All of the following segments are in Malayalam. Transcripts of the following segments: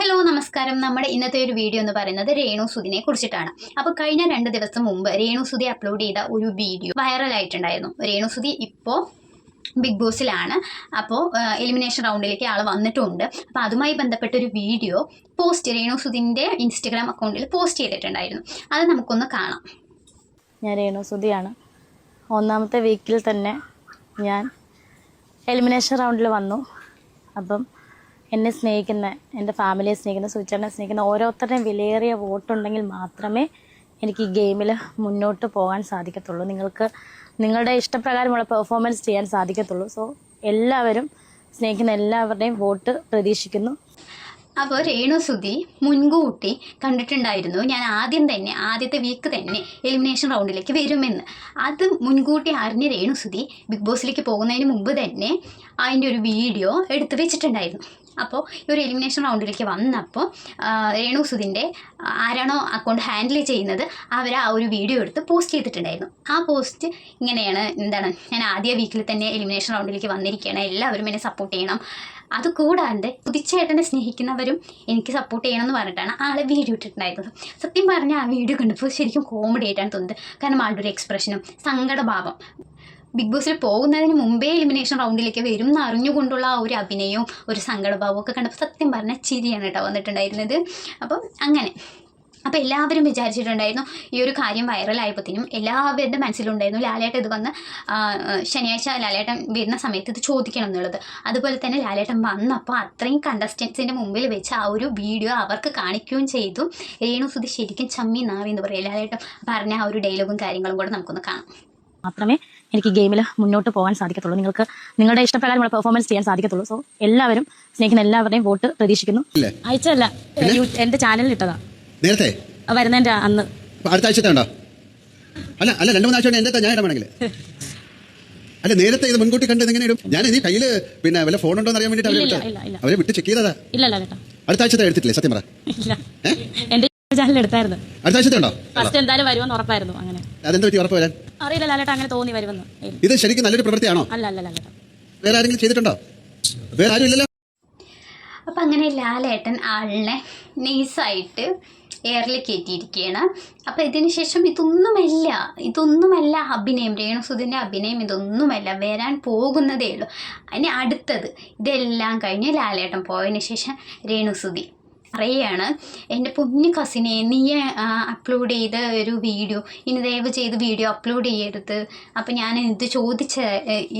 ഹലോ നമസ്കാരം. നമ്മുടെ ഇന്നത്തെ ഒരു വീഡിയോ എന്ന് പറയുന്നത് രേണു സുദിനെ കുറിച്ചിട്ടാണ്. അപ്പോൾ കഴിഞ്ഞ രണ്ട് ദിവസം മുമ്പ് രേണു സുധി അപ്ലോഡ് ചെയ്ത ഒരു വീഡിയോ വൈറലായിട്ടുണ്ടായിരുന്നു രേണു സുധി ഇപ്പോൾ ബിഗ് ബോസിലാണ് അപ്പോൾ എലിമിനേഷൻ റൗണ്ടിലേക്ക് ആൾ വന്നിട്ടുണ്ട്. അപ്പോൾ അതുമായി ബന്ധപ്പെട്ട ഒരു വീഡിയോ പോസ്റ്റ് രേണു സുദിന്റെ ഇൻസ്റ്റഗ്രാം അക്കൗണ്ടിൽ പോസ്റ്റ് ചെയ്തിട്ടുണ്ടായിരുന്നു. അത് നമുക്കൊന്ന് കാണാം. ഞാൻ രേണു സുധിയാണ്. ഒന്നാമത്തെ വീക്കിൽ തന്നെ ഞാൻ എലിമിനേഷൻ റൗണ്ടിൽ വന്നു. അപ്പം എന്നെ സ്നേഹിക്കുന്ന എന്റെ ഫാമിലിയെ സ്നേഹിക്കുന്ന സുചേട്ടനെ സ്നേഹിക്കുന്ന ഓരോരുത്തരുടെയും വിലയേറിയ വോട്ടുണ്ടെങ്കിൽ മാത്രമേ എനിക്ക് ഈ ഗെയിമിൽ മുന്നോട്ട് പോകാൻ സാധിക്കത്തുള്ളൂ. നിങ്ങൾക്ക് നിങ്ങളുടെ ഇഷ്ടപ്രകാരമുള്ള പെർഫോമൻസ് ചെയ്യാൻ സാധിക്കത്തുള്ളൂ. സോ എല്ലാവരും സ്നേഹിക്കുന്ന എല്ലാവരുടെയും വോട്ട് പ്രതീക്ഷിക്കുന്നു. അപ്പോൾ രേണു സുധി മുൻകൂട്ടി കണ്ടിട്ടുണ്ടായിരുന്നു. ഞാൻ ആദ്യം തന്നെ ആദ്യത്തെ വീക്ക് തന്നെ എലിമിനേഷൻ റൗണ്ടിലേക്ക് വരുമെന്ന്. അത് മുൻകൂട്ടി അറിഞ്ഞ രേണു സുധി ബിഗ് ബോസിലേക്ക് പോകുന്നതിന് മുമ്പ് തന്നെ അതിന്റെ ഒരു വീഡിയോ എടുത്തു വെച്ചിട്ടുണ്ടായിരുന്നു. അപ്പോൾ ഈ ഒരു എലിമിനേഷൻ റൗണ്ടിലേക്ക് വന്നപ്പോൾ രേണു സുധിന്റെ ആരാണോ അക്കൗണ്ട് ഹാൻഡിൽ ചെയ്യുന്നത് അവർ ആ ഒരു വീഡിയോ എടുത്ത് പോസ്റ്റ് ചെയ്തിട്ടുണ്ടായിരുന്നു. ആ പോസ്റ്റ് ഇങ്ങനെയാണ് എന്താണ് ഞാൻ ആദ്യ വീക്കിൽ തന്നെ എലിമിനേഷൻ റൗണ്ടിലേക്ക് വന്നിരിക്കുകയാണ്. എല്ലാവരും എന്നെ സപ്പോർട്ട് ചെയ്യണം. അത് കൂടാണ്ട് പുതിച്ചേട്ടനെ സ്നേഹിക്കുന്നവരും എനിക്ക് സപ്പോർട്ട് ചെയ്യണം എന്ന് പറഞ്ഞിട്ടാണ് ആളെ വീഡിയോ ഇട്ടിട്ടുണ്ടായിരുന്നത്. സത്യം പറഞ്ഞാൽ ആ വീഡിയോ കണ്ടപ്പോൾ ശരിക്കും കോമഡി ആയിട്ടാണ് തോന്നുന്നത് കാരണം ആളുടെ ഒരു എക്സ്പ്രഷനും സങ്കടഭാവം. ബിഗ് ബോസിൽ പോകുന്നതിന് മുമ്പേ എലിമിനേഷൻ റൗണ്ടിലേക്ക് വരും എന്ന് അറിഞ്ഞുകൊണ്ടുള്ള ആ ഒരു അഭിനയവും ഒരു സങ്കടഭാവവും ഒക്കെ കണ്ടപ്പോൾ സത്യം പറഞ്ഞാൽ ചിരിയാണ് കേട്ടോ വന്നിട്ടുണ്ടായിരുന്നത്. അപ്പം അങ്ങനെ. അപ്പോൾ എല്ലാവരും വിചാരിച്ചിട്ടുണ്ടായിരുന്നു ഈ ഒരു കാര്യം വൈറലായപ്പോഴത്തേനും എല്ലാവരുടെ മനസ്സിലുണ്ടായിരുന്നു ലാലേട്ടൻ ഇത് വന്ന് ശനിയാഴ്ച ലാലേട്ടൻ വരുന്ന സമയത്ത് ഇത് ചോദിക്കണം എന്നുള്ളത്. അതുപോലെ തന്നെ ലാലേട്ടൻ വന്നപ്പോൾ അത്രയും കണ്ടസ്റ്റൻസിന്റെ മുമ്പിൽ വെച്ച് ആ ഒരു വീഡിയോ അവർക്ക് കാണിക്കുകയും ചെയ്തു. രേണു സുധി ശരിക്കും ചമ്മി നാറി എന്ന് പറയും ലാലേട്ടൻ. പറഞ്ഞ ആ ഒരു ഡയലോഗും കാര്യങ്ങളും കൂടെ നമുക്കൊന്ന് കാണാം. മാത്രമേ എനിക്ക് ഗെയിമിൽ മുന്നോട്ട് പോകാൻ സാധിക്കത്തുള്ളൂ. നിങ്ങൾക്ക് നിങ്ങളുടെ ഇഷ്ടപ്രകാരമുള്ള പെർഫോമൻസ് ചെയ്യാൻ സാധിക്കത്തുള്ളൂ. സോ എല്ലാവരും സ്നേഹിക്കുന്ന എല്ലാവരുടെയും വോട്ട് പ്രതീക്ഷിക്കുന്നു. അയച്ചല്ല എന്റെ ചാനലിൽ ഇട്ടതാ. നേരത്തെ? വരുന്നതിന്റെ അന്ന്. അടുത്ത ആഴ്ചത്തെ ഉണ്ടോ അല്ല അല്ല രണ്ട് മൂന്ന് ആഴ്ച കൊണ്ട് എന്റെ ഞാൻ ഇടമാണെങ്കിൽ അല്ല നേരത്തെ ഇത് മുൻകൂട്ടി കണ്ടത് എങ്ങനെ ഇടും? ഞാൻ ഇനി കയ്യിൽ പിന്നെ വല്ല ഫോൺ ഉണ്ടോ എന്ന് അറിയാൻ വേണ്ടിട്ട് അവരെ വിട്ട് ചെക്ക് ചെയ്തതാ. ഇല്ല അടുത്ത ആഴ്ചത്തെ എടുത്തിട്ടില്ലേ? സത്യം പറ. എന്റെ ചാനലിൽ എടുത്തായിരുന്നു. അടുത്ത ആഴ്ചത്തെ ഉണ്ടോ? ഫസ്റ്റ് എന്തായാലും വരുമെന്ന് ഉറപ്പായിരുന്നു അങ്ങനെ. അതെന്താ പറ്റി? ഉറപ്പ് വരാൻ? അറിയില്ല ലാലേട്ട അങ്ങനെ തോന്നി വരുമെന്ന്. ഇല്ല. ഇത് ശരിക്കും നല്ലൊരു പ്രവൃത്തിയാണോ? അല്ല അല്ല ലാലേട്ട വേറെ ആരെങ്കിലും ചെയ്തിട്ടുണ്ടോ? വേറെ ആരും ഇല്ലല്ലോ? അപ്പം അങ്ങനെ ലാലേട്ടൻ ആളിനെ നൈസായിട്ട് എയറിൽ കയറ്റിയിരിക്കുകയാണ്. അപ്പം ഇതിന് ശേഷം ഇതൊന്നുമല്ല ഇതൊന്നുമല്ല അഭിനയം. രേണുസുദിന്റെ അഭിനയം ഇതൊന്നുമല്ല വരാൻ പോകുന്നതേ ഉള്ളൂ. അതിന് അടുത്തത് ഇതെല്ലാം കഴിഞ്ഞ് ലാലേട്ടൻ പോയതിന് ശേഷം രേണുസുതി പറയുകയാണ് എന്റെ പൊന്നു കസിനെ നീ അപ്ലോഡ് ചെയ്ത ഒരു വീഡിയോ ഇനി ദയവ് ചെയ്ത് വീഡിയോ അപ്ലോഡ് ചെയ്യരുത്. അപ്പോൾ ഞാൻ ഇത് ചോദിച്ച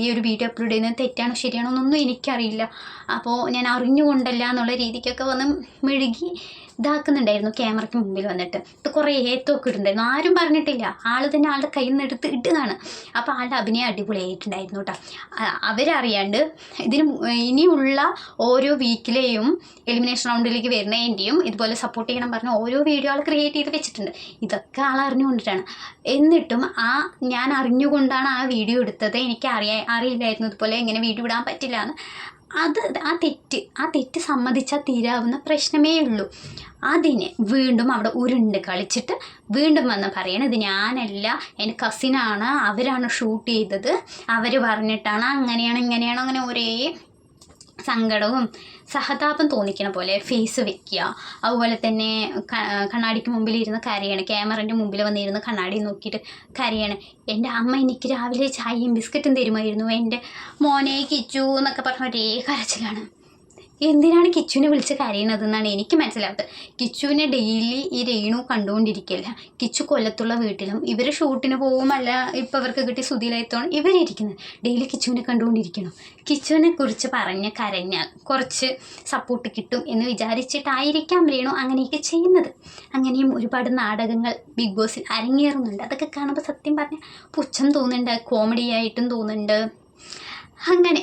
ഈ ഒരു വീഡിയോ അപ്ലോഡ് ചെയ്യുന്നത് തെറ്റാണോ ശരിയാണോ എന്നൊന്നും എനിക്കറിയില്ല. അപ്പോൾ ഞാൻ അറിഞ്ഞുകൊണ്ടല്ല എന്നുള്ള രീതിക്കൊക്കെ വന്ന് മെഴുകി ഇതാക്കുന്നുണ്ടായിരുന്നു ക്യാമറയ്ക്ക് മുമ്പിൽ വന്നിട്ട്. ഇത് കുറേ ഏത്തൊക്കെ ഇടുന്നുണ്ടായിരുന്നു ആരും പറഞ്ഞിട്ടില്ല. ആൾ തന്നെ ആളുടെ കയ്യിൽ നിന്ന് എടുത്ത് ഇട്ടതാണ്. അപ്പോൾ ആളുടെ അഭിനയം അടിപൊളിയായിട്ടുണ്ടായിരുന്നു കേട്ടോ. അവരറിയാണ്ട് ഇതിന് ഇനിയുള്ള ഓരോ വീക്കിലെയും എലിമിനേഷൻ റൗണ്ടിലേക്ക് വരുന്നതിന്റെയും ഇതുപോലെ സപ്പോർട്ട് ചെയ്യണം പറഞ്ഞ ഓരോ വീഡിയോ ആൾ ക്രിയേറ്റ് ചെയ്ത് വെച്ചിട്ടുണ്ട്. ഇതൊക്കെ ആൾ അറിഞ്ഞുകൊണ്ടിട്ടാണ്. എന്നിട്ടും ആ ഞാൻ അറിഞ്ഞുകൊണ്ടാണ് ആ വീഡിയോ എടുത്തത്. എനിക്ക് അറിയാ അറിയില്ലായിരുന്നു ഇതുപോലെ എങ്ങനെ വീഡിയോ ഇടാൻ പറ്റില്ല എന്ന് അത് ആ തെറ്റ് ആ തെറ്റ് സമ്മതിച്ചാൽ തീരാവുന്ന പ്രശ്നമേ ഉള്ളൂ. അതിനെ വീണ്ടും അവിടെ ഉരുണ്ട് കളിച്ചിട്ട് വീണ്ടും വന്ന് പറയണം ഇത് ഞാനല്ല എന്റെ കസിനാണ് അവരാണ് ഷൂട്ട് ചെയ്തത്. അവർ പറഞ്ഞിട്ടാണ് അങ്ങനെയാണ് ഇങ്ങനെയാണ് അങ്ങനെ ഒരേ സങ്കടവും സഹതാപം തോന്നിക്കണ പോലെ ഫേസ് വെക്കുക. അതുപോലെ തന്നെ കണ്ണാടിക്ക് മുമ്പിൽ ഇരുന്ന് കരയാണ്. ക്യാമറന്റെ മുമ്പിൽ വന്നിരുന്ന് കണ്ണാടി നോക്കിയിട്ട് കരയാണ്. എന്റെ അമ്മ എനിക്ക് രാവിലെ ചായയും ബിസ്ക്കറ്റും തരുമായിരുന്നു. എന്റെ മോനെ കിച്ചു എന്നൊക്കെ പറഞ്ഞ ഒരേ കരച്ചിലാണ്. എന്തിനാണ് കിച്ചുവിനെ വിളിച്ച് കരയണതെന്നാണ് എനിക്ക് മനസ്സിലാവുന്നത് കിച്ചുവിനെ ഡെയിലി ഈ രേണു കണ്ടുകൊണ്ടിരിക്കില്ല. കിച്ചു കൊല്ലത്തുള്ള വീട്ടിലും ഇവർ ഷൂട്ടിന് പോകുമല്ല ഇപ്പം അവർക്ക് കിട്ടി സുതിയിലായത്തോളം ഇവരിരിക്കുന്നത്. ഡെയിലി കിച്ചുവിനെ കണ്ടുകൊണ്ടിരിക്കണം. കിച്ചുവിനെ കുറിച്ച് പറഞ്ഞ് കരഞ്ഞ കുറച്ച് സപ്പോർട്ട് കിട്ടും എന്ന് വിചാരിച്ചിട്ടായിരിക്കാം രേണു അങ്ങനെയൊക്കെ ചെയ്യുന്നത്. അങ്ങനെയും ഒരുപാട് നാടകങ്ങൾ ബിഗ് ബോസിൽ അരങ്ങേറുന്നുണ്ട്. അതൊക്കെ കാണുമ്പോൾ സത്യം പറഞ്ഞാൽ പുച്ഛം തോന്നുന്നുണ്ട് കോമഡി ആയിട്ടും തോന്നുന്നുണ്ട്. അങ്ങനെ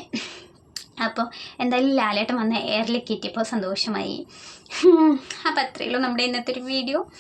അപ്പോൾ എന്തായാലും ലാലേട്ടൻ വന്ന എയറിലേക്ക് കിട്ടിയപ്പോൾ സന്തോഷമായി. അപ്പോൾ അത്രയുള്ളൂ നമ്മുടെ ഇന്നത്തെ ഒരു വീഡിയോ.